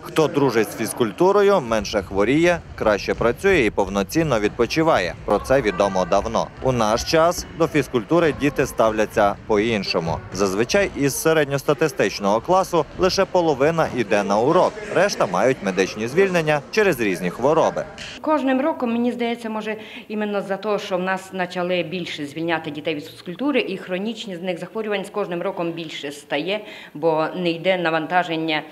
Хто дружить з фізкультурою, менше хворіє, краще працює і повноцінно відпочиває. Про це відомо давно. У наш час до фізкультури діти ставляться по-іншому. Зазвичай із середньостатистичного класу лише половина йде на урок, решта мають медичні звільнення через різні хвороби. Кожним роком, мені здається, може іменно за те, що в нас почали більше звільняти дітей від фізкультури, і хронічні з них захворювань з кожним роком більше стає, бо не йде навантаження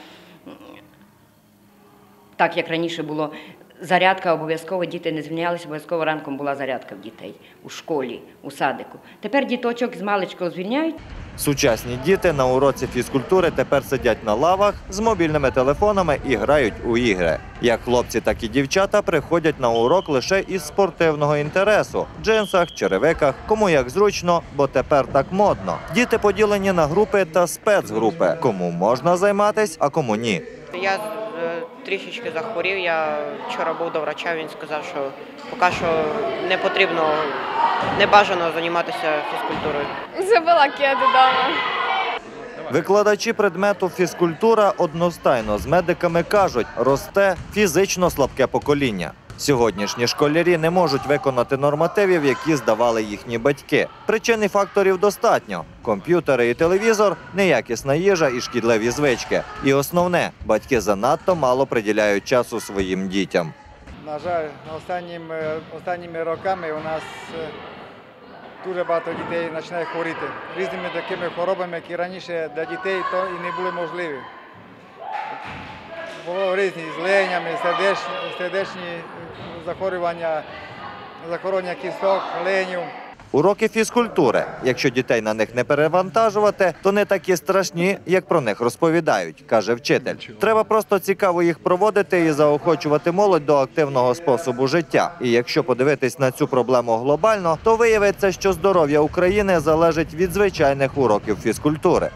так, як раніше було. Зарядка обов'язково діти не звільнялися, обов'язково ранком була зарядка в дітей у школі, у садику. Тепер діточок з маличкого звільняють. Сучасні діти на уроці фізкультури тепер сидять на лавах з мобільними телефонами і грають у ігри. Як хлопці, так і дівчата приходять на урок лише із спортивного інтересу джинсах, черевиках, кому як зручно, бо тепер так модно. Діти поділені на групи та спецгрупи. Кому можна займатись, а кому ні. Я трішечки захворів. Я вчора був до врача. Він сказав, що поки що не потрібно, не бажано займатися фізкультурою. Забула кеди вдома. Викладачі предмету фізкультура одностайно з медиками кажуть, росте фізично слабке покоління. Сьогоднішні школярі не можуть виконати нормативів, які здавали їхні батьки. Причин і факторів достатньо: комп'ютери і телевізор, неякісна їжа і шкідливі звички. І основне, батьки занадто мало приділяють часу своїм дітям. На жаль, останнім, е, останніми роками у нас е, дуже багато дітей починає хворіти різними такими хворобами, які раніше для дітей то і не були можливі. Було різні з ленями, сердечні, сердечні захворювання, захворювання кісток, ленів. Уроки фізкультури, якщо дітей на них не перевантажувати, то не такі страшні, як про них розповідають, каже вчитель. Треба просто цікаво їх проводити і заохочувати молодь до активного способу життя. І якщо подивитись на цю проблему глобально, то виявиться, що здоров'я України залежить від звичайних уроків фізкультури.